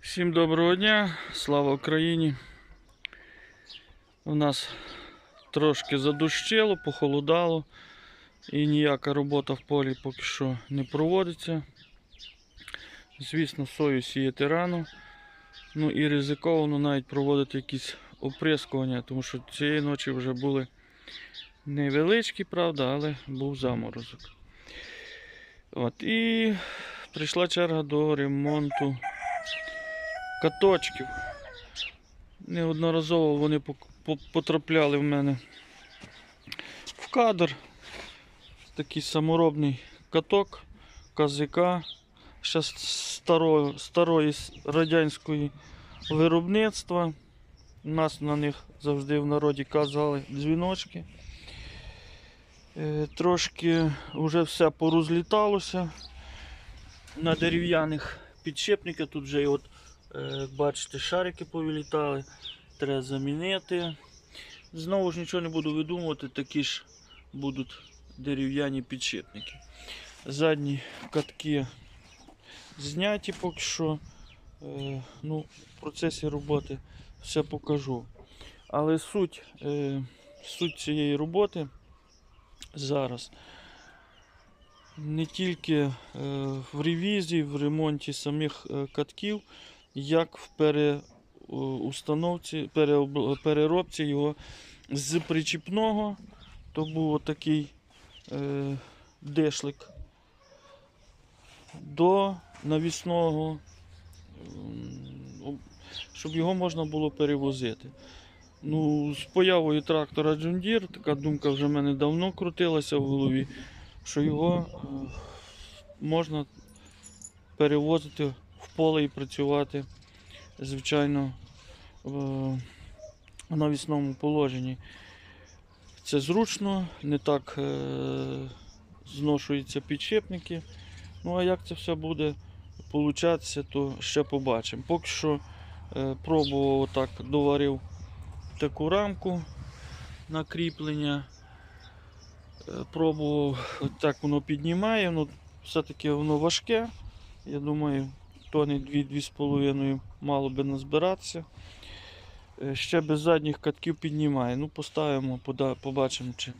Всім доброго дня, слава Україні. У нас трошки задущило, похолодало і ніяка робота в полі поки що не проводиться. Звісно, сою сіяти рано. Ну і ризиковано навіть проводити якісь оприскування, тому що цієї ночі вже були невеличкі, правда, але був заморозок. От, і прийшла черга до ремонту каточків. Неодноразово вони потрапляли в мене в кадр. Такий саморобний каток КЗК ще старої, старої радянської виробництва. У нас на них завжди в народі казали дзвіночки. Е, Трошки вже все порозліталося на дерев'яних підшипниках. Тут вже і от Як бачите, шарики повилітали, треба замінити. Знову ж нічого не буду видумувати, такі ж будуть дерев'яні підшипники. Задні катки зняті поки що. Е, Ну, в процесі роботи все покажу. Але суть, е, суть цієї роботи зараз не тільки е, в ревізії, в ремонті самих е, катків, як в пере, о, установці, переробці його з причіпного. То був отакий е, дешлик до навісного, щоб його можна було перевозити. Ну, з появою трактора Deere, така думка вже в мене давно крутилася в голові, що його е, можна перевозити в поле і працювати, звичайно, в навісному положенні. Це зручно, не так е, зношуються підшипники. Ну а як це все буде получатися, то ще побачимо. Поки що е, пробував отак, доварив таку рамку на кріплення. Е, Пробував, так воно піднімає, ну, все-таки воно важке. Я думаю, тони 2-2,5 мало би назбиратися. Е, Ще без задніх катків піднімає. Ну, поставимо, побачимо, чи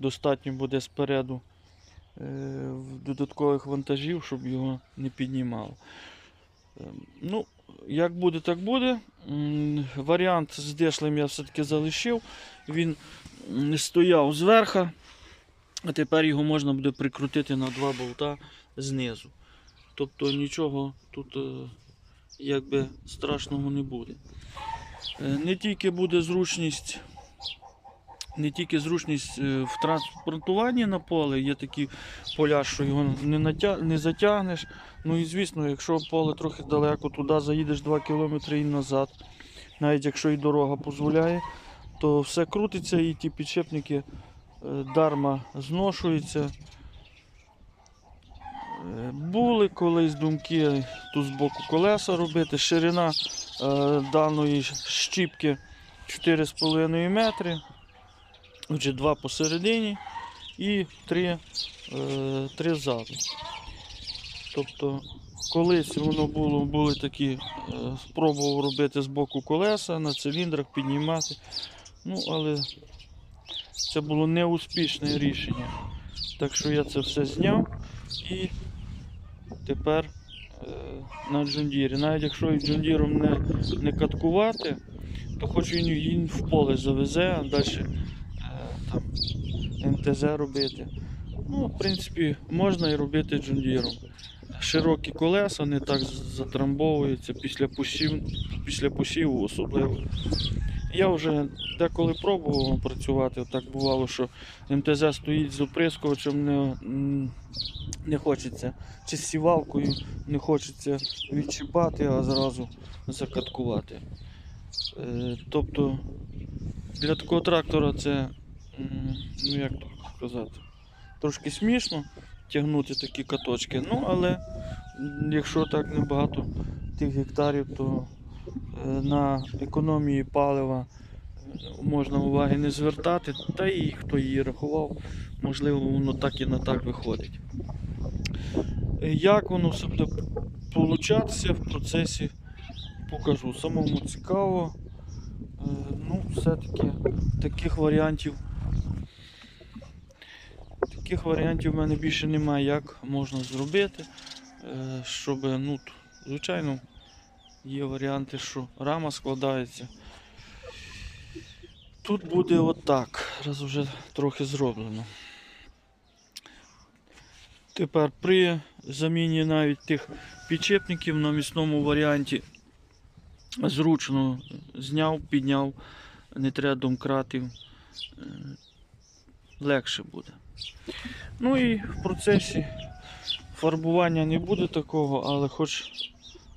достатньо буде спереду е, додаткових вантажів, щоб його не піднімало. Е, Ну, як буде, так буде. Варіант з дешлем я все-таки залишив. Він стояв зверху, а тепер його можна буде прикрутити на два болта знизу. Тобто нічого тут е, якби страшного не буде. Е, Не тільки буде зручність, не тільки зручність е, в транспортуванні на поле, є такі поля, що його не, натя... не затягнеш. Ну і звісно, якщо поле трохи далеко, туди заїдеш 2 км і назад, навіть якщо і дорога дозволяє, то все крутиться і ті підшипники дарма зношуються. Були колись думки тут з боку колеса робити. Ширина е, даної щіпки 4,5 метри. Отже, два посередині і три, е, три ззаду. Тобто, колись воно було, були такі, е, спробував робити з боку колеса, на циліндрах піднімати. Ну, але це було неуспішне рішення. Так що я це все зняв і тепер е, на джундірі. Навіть якщо і джундіром не, не каткувати, то хоч він, він в поле завезе, а далі е, там МТЗ робити. Ну, в принципі, можна і робити джундіром. Широкі колеса не так затрамбовуються після пусів, після посіву особливо. Я вже деколи пробував працювати. Так бувало, що МТЗ стоїть з оприскувачем, не, не хочеться, чи з сівалкою не хочеться відчіпати, а зразу закаткувати. Е, тобто для такого трактора це, ну як сказати, трошки смішно тягнути такі каточки. Ну, але якщо так небагато тих гектарів, то на економії палива е, можна уваги не звертати, та і хто її рахував, можливо, воно так і на так виходить. Е, Як воно все буде получатися в процесі покажу. Самому цікаво. Е, Ну, все-таки таких варіантів. Таких варіантів в мене більше немає, як можна зробити, е, щоб, ну, звичайно, є варіанти, що рама складається. Тут буде отак, раз вже трохи зроблено. Тепер при заміні навіть тих підчепників на місному варіанті зручно зняв, підняв, не треба домкратів, е, легше буде. Ну і в процесі фарбування не буде такого, але хоч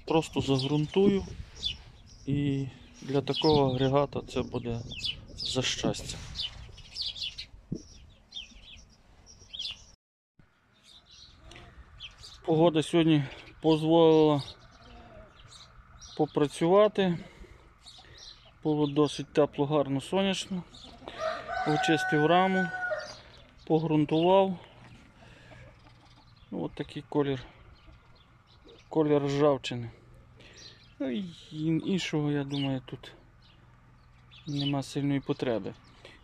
просто загрунтую і для такого агрегата це буде за щастя. Погода сьогодні дозволила попрацювати. Було досить тепло, гарно сонячно. Очистив раму, погрунтував. От такий колір. Колір ржавчини. Ну і іншого, я думаю, тут нема сильної потреби.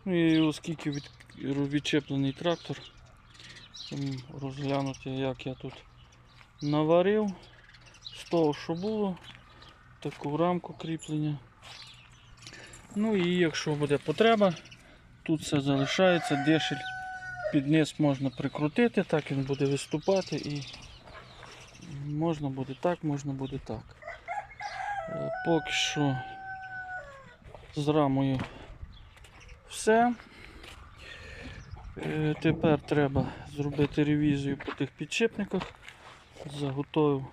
Ну і оскільки від, відчеплений трактор, розглянути, як я тут наварив з того, що було, таку рамку кріплення. Ну і якщо буде потреба, тут все залишається, дешель під низ можна прикрутити, так він буде виступати і можна буде так, можна буде так. Е, Поки що з рамою все. Е, Тепер треба зробити ревізію по тих підшипниках. Заготовив,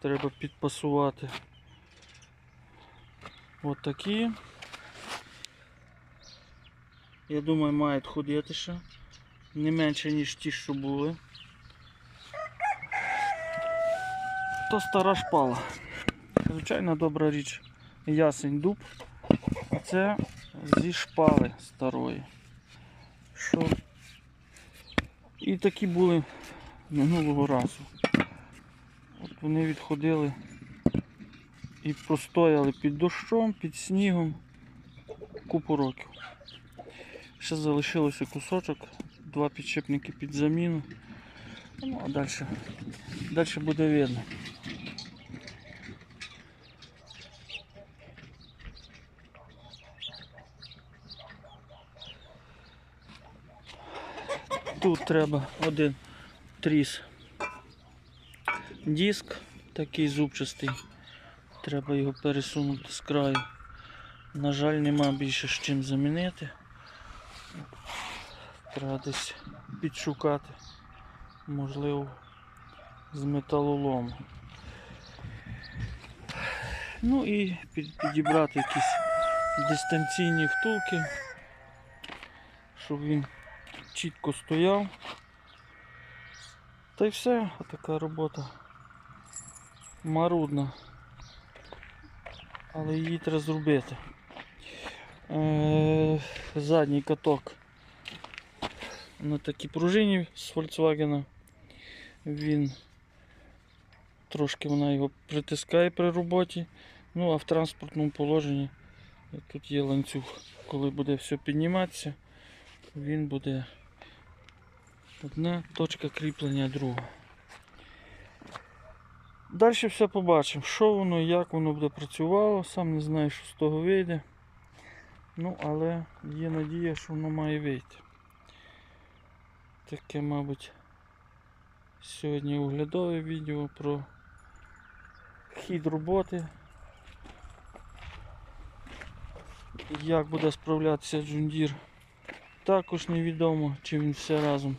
треба підпасувати отакі. Я думаю, мають ходити ще. Не менше, ніж ті, що були. То стара шпала. Звичайно добра річ. Ясень дуб. Це зі шпали старої. Що? І такі були минулого разу. От вони відходили і простояли під дощом, під снігом купу років. Ще залишилося кусочок, два підшипники під заміну. Ну а далі, далі буде видно. Тут треба один тріс диск, такий зубчастий. Треба його пересунути з краю. На жаль, нема більше з чим замінити. Треба десь підшукати. Можливо, з металолому. Ну і підібрати якісь дистанційні втулки, щоб він чітко стояв. Та й все, така робота марудна. Але її треба зробити. Е, задній каток на такій пружині з Volkswagen. Він трошки вона його притискає при роботі. Ну а в транспортному положенні тут є ланцюг. Коли буде все підніматися, він буде одна точка кріплення друга. Далі все побачимо, що воно, як воно буде працювало, сам не знаю, що з того вийде. Ну, але є надія, що воно має вийти. Таке, мабуть, сьогодні оглядове відео про хід роботи. Як буде справлятися джундір, також невідомо, чи він все разом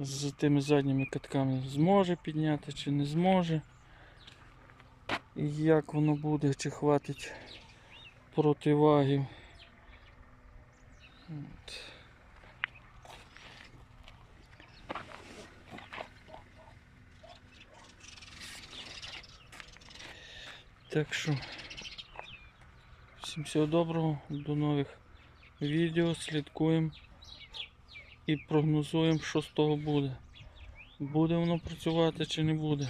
з тими задніми катками зможе підняти чи не зможе. І як воно буде, чи хватить противагів. От. Так що всім всього доброго, до нових відео, слідкуємо і прогнозуємо, що з того буде. Буде воно працювати чи не буде.